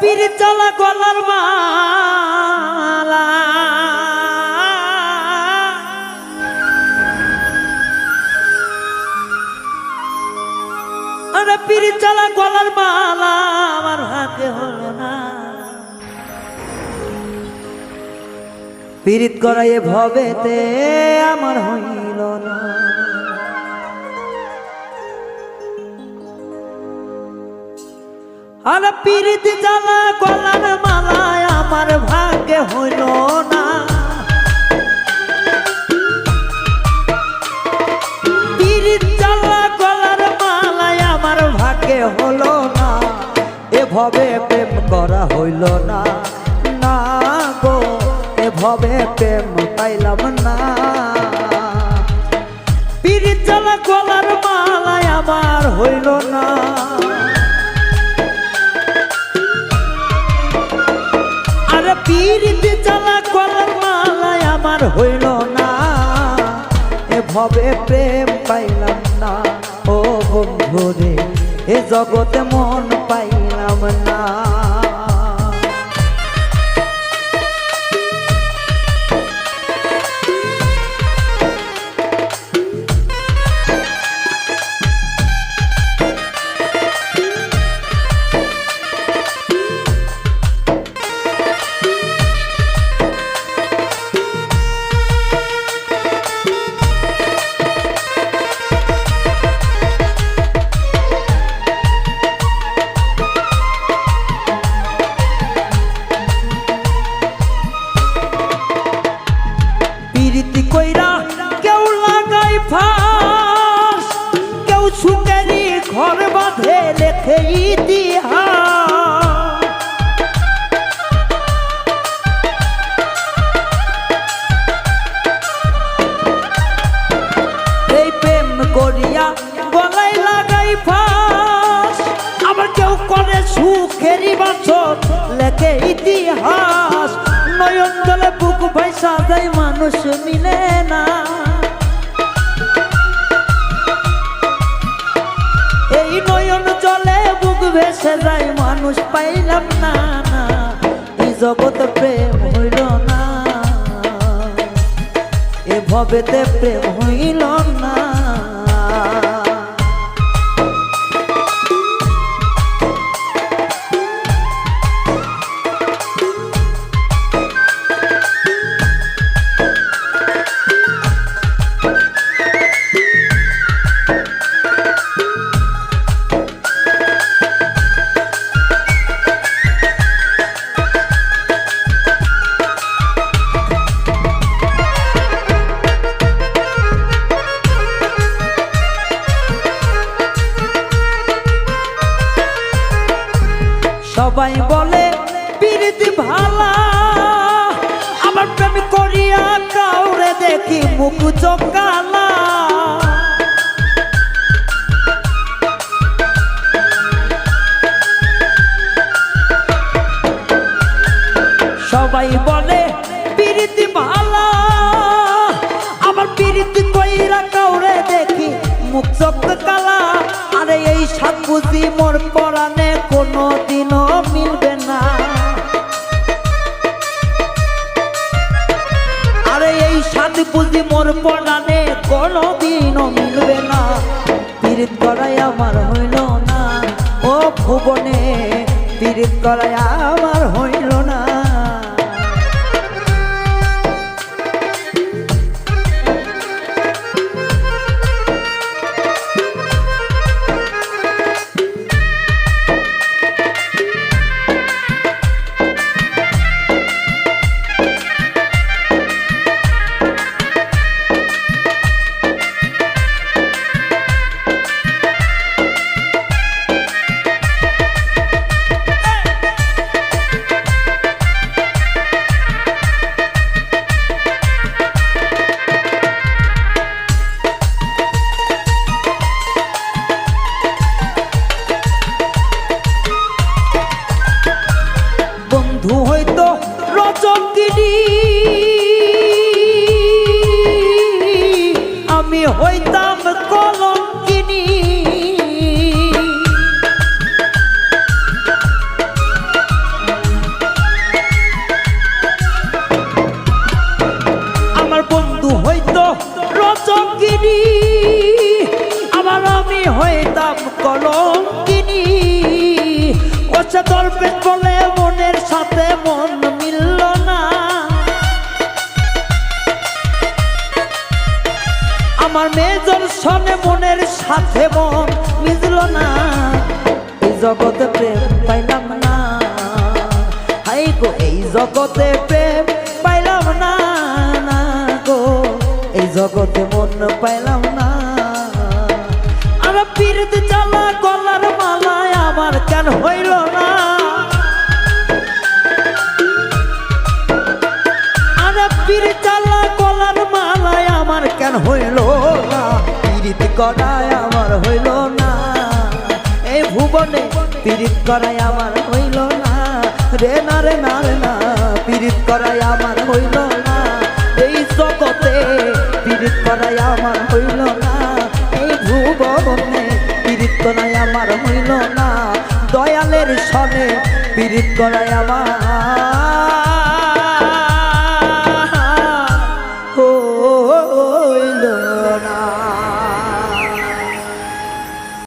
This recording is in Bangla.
পিড়ি চলা গলার মালা। আরে পিড়ি চলা গলার মালা আমার হাতে হলো না। পীড়িত করাইয়ে ভবেতে আমার হইল না। আর পীড়িত জ্বালা গলার মালায় আমার ভাগ্যে হইল না। পীড়িত জ্বালা গলার মালায় আমার ভাগ্যে হলো না। এভাবে প্রেম করা হইল না। না গো, এভাবে প্রেম পাইলাম না। পীড়িত জ্বালা গলার মালায় আমার হইল না। আর চালা করার মালাই আমার হইল না। এভাবে প্রেম পাইলাম না। ও বন্ধু রে এ জগতে মন পাইলাম না। করিয়া গলায় লাগাই ফাঁস। আবার কেউ করে সুখেরই বাছর, লেখে ইতিহাস। নয়ন জলে বুক ভাইসা যায় মানুষ মিলে না। এই নয়ন বুক ভেসে যায়, মানুষ পাইলাম না না। এই জগৎ প্রেম হইল না। এ ভবেতে প্রেম হইল না। সবাই বলে, প্রীতি ভালা, আমার প্রেম করিয়া কাউরে দেখি মুখ চকালা সবাই বলে, প্রীতি ভালা, আমার কইরা কাউরে দেখি মুখ আরে এই সাত বুঝি মোর পরাণে পরাণে কোনো দিনও মিলবে না। পীড়িত করাই আমার হইল না। ও ভুবনে পীড়িত করাই আমার হইল না বলছে বলে মনের সাথে মন মিলল না। আমার মেজর সনে মনের সাথে মন মিলল না। এই জগতে প্রেম পাইলাম না। হাই গো, এই জগতে প্রেম পাইলাম না না গো। এই জগতে মন পাইলাম না। আর পীরত জ্বালা গলার মালায় আমার কেন হইল পীর জ্বালা গলার মালায় আমার কেন হইল না? পীড়িত করায় আমার হইল না। এই ভুবনে পীড়িত করায় আমার হইল না। রে না রে না রে না, পীড়িত করায় আমার হইল না। এই জগতে পীড়িত করায় আমার হইল না। এই ভুবনে পীড়িত করায় আমার হইল না। দয়ালের সনে পীড়িত করায় আমার